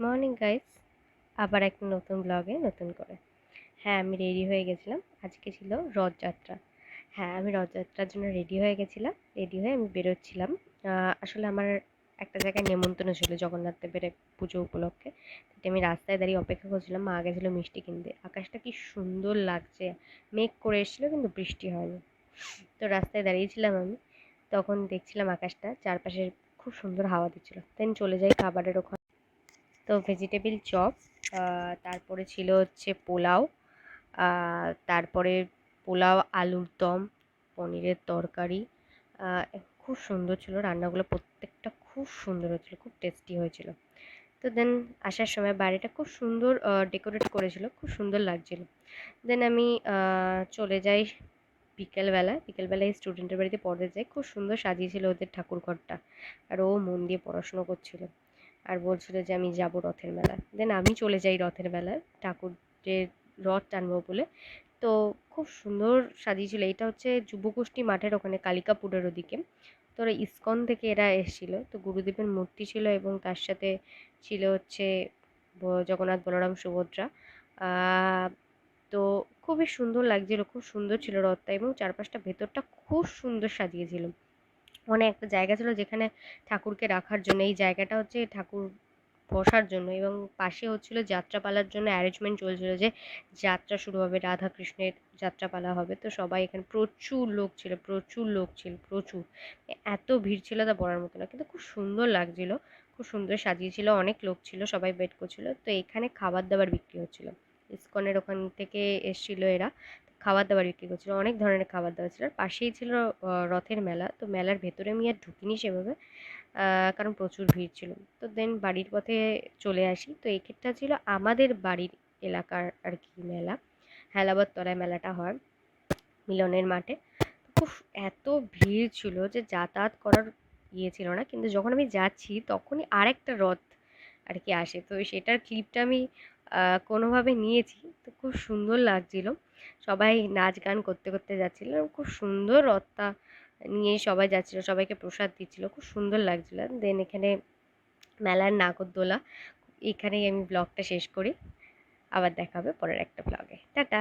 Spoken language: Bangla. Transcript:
Morning, guys. আবার একটা নতুন ব্লগে নতুন করে। হ্যাঁ আমি রেডি হয়ে গেছিলাম। আজকে ছিল রথযাত্রা। হ্যাঁ আমি রথযাত্রার জন্য রেডি হয়ে গেছিলাম। রেডি হয়ে আমি বেরোচ্ছিলাম। আসলে আমার একটা জায়গায় নেমন্তন্ন ছিল জগন্নাথ দেবের পুজো উপলক্ষে। আমি রাস্তায় দাঁড়িয়ে অপেক্ষা করছিলাম। মা গেছিল মিষ্টি কিনতে। আকাশটা কি সুন্দর লাগছে। মেঘ করে এসেছিল, কিন্তু বৃষ্টি হয়নি। তো রাস্তায় দাঁড়িয়েছিলাম আমি। তখন দেখছিলাম আকাশটা চারপাশে খুব সুন্দর হাওয়া দিচ্ছিল। দেন চলে যাই খাবারের ওখানে। তো ভেজিটেবিল চপ তারপরে ছিল হচ্ছে পোলাও তারপরে পোলাও, আলুর দম, পনিরের তরকারি খুব সুন্দর ছিল রান্নাগুলো, প্রত্যেকটা খুব সুন্দর হয়েছিল, খুব টেস্টি হয়েছিল। তো দেন আসার সময় বাড়িটা খুব সুন্দর ডেকোরেট করেছিল, খুব সুন্দর লাগছিল। দেন আমি চলে যাই বিকেলবেলা, বিকেলবেলায় স্টুডেন্টের বাড়িতে পড়তে যাই, খুব সুন্দর সাজিয়েছিল ওদের ঠাকুর ঘরটা আর ও মন দিয়ে পড়াশুনো করছিল। আর বলছিল যে আমি যাব রথের মেলা দেন আমি চলে যাই রথের মেলায় ঠাকুরের রথ টানবো বলে। তো খুব সুন্দর সাজিয়েছিল। এটা হচ্ছে যুবগোষ্ঠী মাঠের ওখানে কালিকাপুরের ওদিকে। তো ওরা ইস্কন থেকে এরা এসেছিল। তো গুরুদেবের মূর্তি ছিল এবং তার সাথে ছিল হচ্ছে জগন্নাথ বলরাম সুভদ্রা। তো খুবই সুন্দর লাগছিল। খুব সুন্দর ছিল রথটা এবং চারপাশটা ভেতরটা খুব সুন্দর সাজিয়েছিল। মানে একটা জায়গা ছিল যেখানে ঠাকুরকে রাখার জন্য, এই জায়গাটা হচ্ছে ঠাকুর বসার জন্য এবং পাশে হচ্ছিল যাত্রাপালার জন্য অ্যারেঞ্জমেন্ট চলছিল যে যাত্রা শুরু হবে, রাধা কৃষ্ণের যাত্রাপালা হবে। তো সবাই এখানে প্রচুর লোক ছিল, প্রচুর লোক ছিল, প্রচুর। এত ভিড় ছিল তা বলার মতো না, কিন্তু খুব সুন্দর লাগছিল, খুব সুন্দর সাজিয়েছিল, অনেক লোক ছিল, সবাই ওয়েট করছিল। তো এখানে খাবার দাবার বিক্রি হচ্ছিল। ইস্কনের ওখান থেকে এসেছিল এরা। খাবার দাবার বিক্রি করছিল, অনেক ধরনের খাবার দাবার ছিল। আর পাশেই ছিল রথের মেলা। তো মেলার ভেতরে আমি আর ঢুকিনি সেভাবে কারণ প্রচুর ভিড় ছিল। তো দেন বাড়ির পথে চলে আসি। তো এক্ষেত্রে ছিল আমাদের বাড়ির এলাকার আর কি মেলা, হেলাবাদ তলায় মেলাটা হয়, মিলনের মাঠে। খুব এত ভিড় ছিল যে যাতায়াত করার ইয়ে ছিল না। কিন্তু যখন আমি যাচ্ছি, তখনই আরেকটা রথ আর কি আসে। তো সেটার ক্লিপটা আমি কোনোভাবে নিয়েছি। তো খুব সুন্দর লাগছিল। সবাই নাচ গান করতে করতে যাচ্ছিল। খুব সুন্দর রথটা নিয়ে সবাই যাচ্ছিল, সবাইকে প্রসাদ দিচ্ছিল। খুব সুন্দর লাগছিল। দেন এখানে মেলার নাগরদোলা। এখানেই আমি ব্লগটা শেষ করি। আবার দেখা হবে পরের একটা ব্লগে। টাটা!